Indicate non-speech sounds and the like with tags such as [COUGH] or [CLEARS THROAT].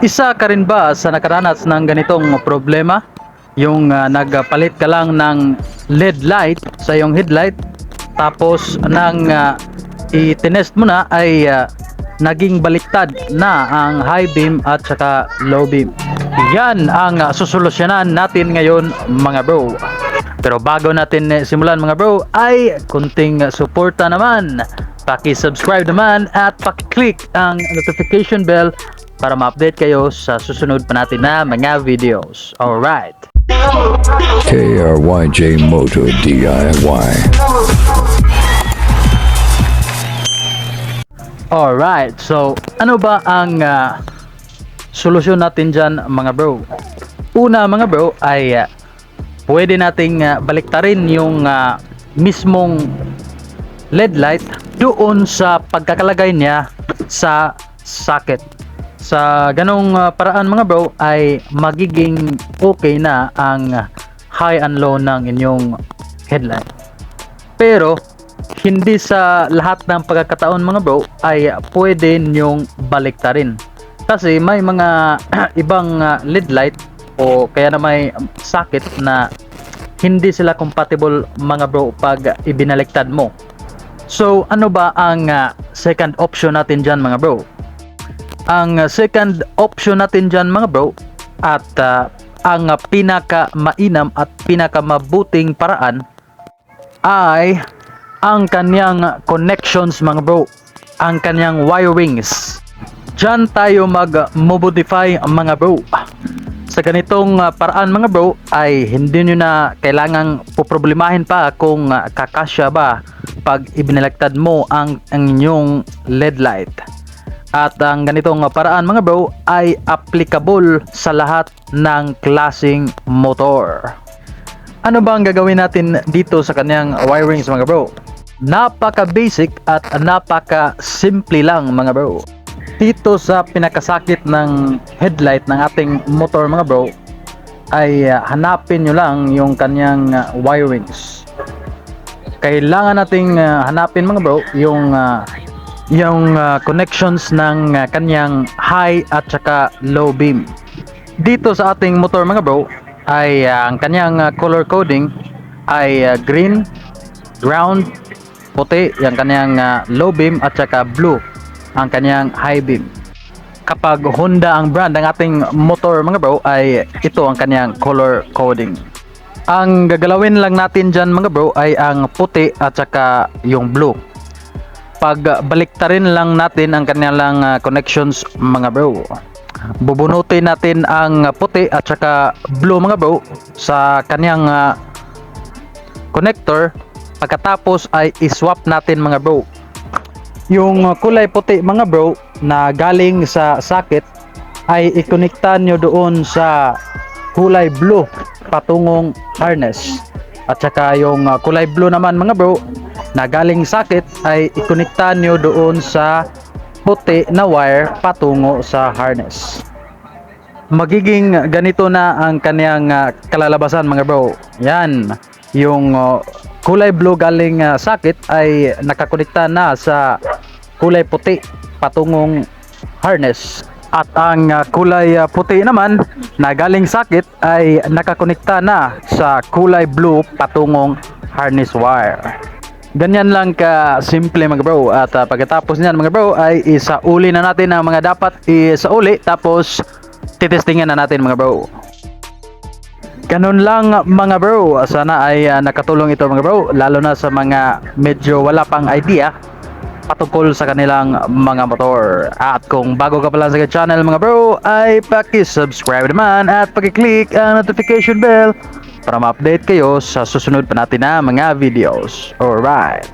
Isa ka rin ba sa nakaranas ng ganitong problema? Yung ah, nagpalit ka lang ng LED light sa iyong headlight tapos nang ah, i-test mo na ay ah, naging baliktad na ang high beam at saka low beam. Yan ang ah, susolusyonan natin ngayon mga bro. Pero bago natin eh, simulan mga bro ay kunting suporta naman. Paki-subscribe naman at paki-click ang notification bell para ma-update kayo sa susunod pa natin na mga videos. Alright. KRYJ Moto DIY. Alright. So, ano ba ang ah, solusyon natin dyan mga bro? Una mga bro ay ah, pwede nating ah, baliktarin yung ah, mismong LED light doon sa pagkakalagay niya sa socket. Sa ganong ah, paraan mga bro ay magiging okay na ang high and low ng inyong headlight. Pero hindi sa lahat ng pagkakataon mga bro ay pwede nyong baliktarin. Kasi may mga [CLEARS THROAT] ibang ah, LED light o kaya na may socket na hindi sila compatible mga bro pag ibinaliktad mo. So ano ba ang ah, second option natin dyan mga bro? Ang uh, second option natin dyan mga bro at uh, ang pinaka mainam at pinaka mabuting paraan ay ang kanyang connections mga bro. Ang kanyang wirings. Diyan tayo mag-modify mga bro. Sa ganitong uh, paraan mga bro ay hindi nyo na kailangang poproblemahin pa kung kakasya ba pag ibinaliktad mo ang, ang inyong LED light at ang ganitong paraan mga bro ay applicable sa lahat ng klasing motor. Ano ba ang gagawin natin dito sa kanyang wirings mga bro? Napaka basic at napaka simple lang mga bro. Dito sa pinakasakit ng headlight ng ating motor mga bro ay uh, hanapin nyo lang yung kanyang uh, wirings. Kailangan nating uh, hanapin mga bro yung yung uh, connections ng uh, kanyang high at saka low beam. Dito sa ating motor mga bro ay uh, ang kanyang uh, color coding ay uh, green, ground, puti yung kanyang uh, low beam at saka blue ang kanyang high beam. Kapag Honda ang brand ng ating motor mga bro ay ito ang kanyang color coding. Ang gagalawin lang natin dyan mga bro ay ang puti at saka yung blue pagbaliktarin lang natin ang kanilang uh, connections mga bro. Bubunutin natin ang puti at saka blue mga bro sa kanyang uh, connector. Pagkatapos ay iswap natin mga bro. Yung kulay puti mga bro na galing sa socket ay ikonekta nyo doon sa kulay blue patungong harness. At saka yung uh, kulay blue naman mga bro na galing socket ay ikonekta nyo doon sa puti na wire patungo sa harness. Magiging ganito na ang kaniyang uh, kalalabasan mga bro. Yan, yung uh, kulay blue galing uh, ay nakakonekta na sa kulay puti patungong harness. At ang uh, kulay puti naman na galing socket ay nakakonekta na sa kulay blue patungong harness wire. Ganyan lang ka simple mga bro at uh, pagkatapos niyan mga bro ay isauli na natin ang mga dapat isauli tapos titestingan na natin mga bro. Ganun lang mga bro, sana ay uh, nakatulong ito mga bro lalo na sa mga medyo wala pang idea patungkol sa kanilang mga motor. At kung bago ka pa lang sa channel mga bro ay paki-subscribe naman at paki-click ang notification bell para ma-update kayo sa susunod pa natin na mga videos. Alright!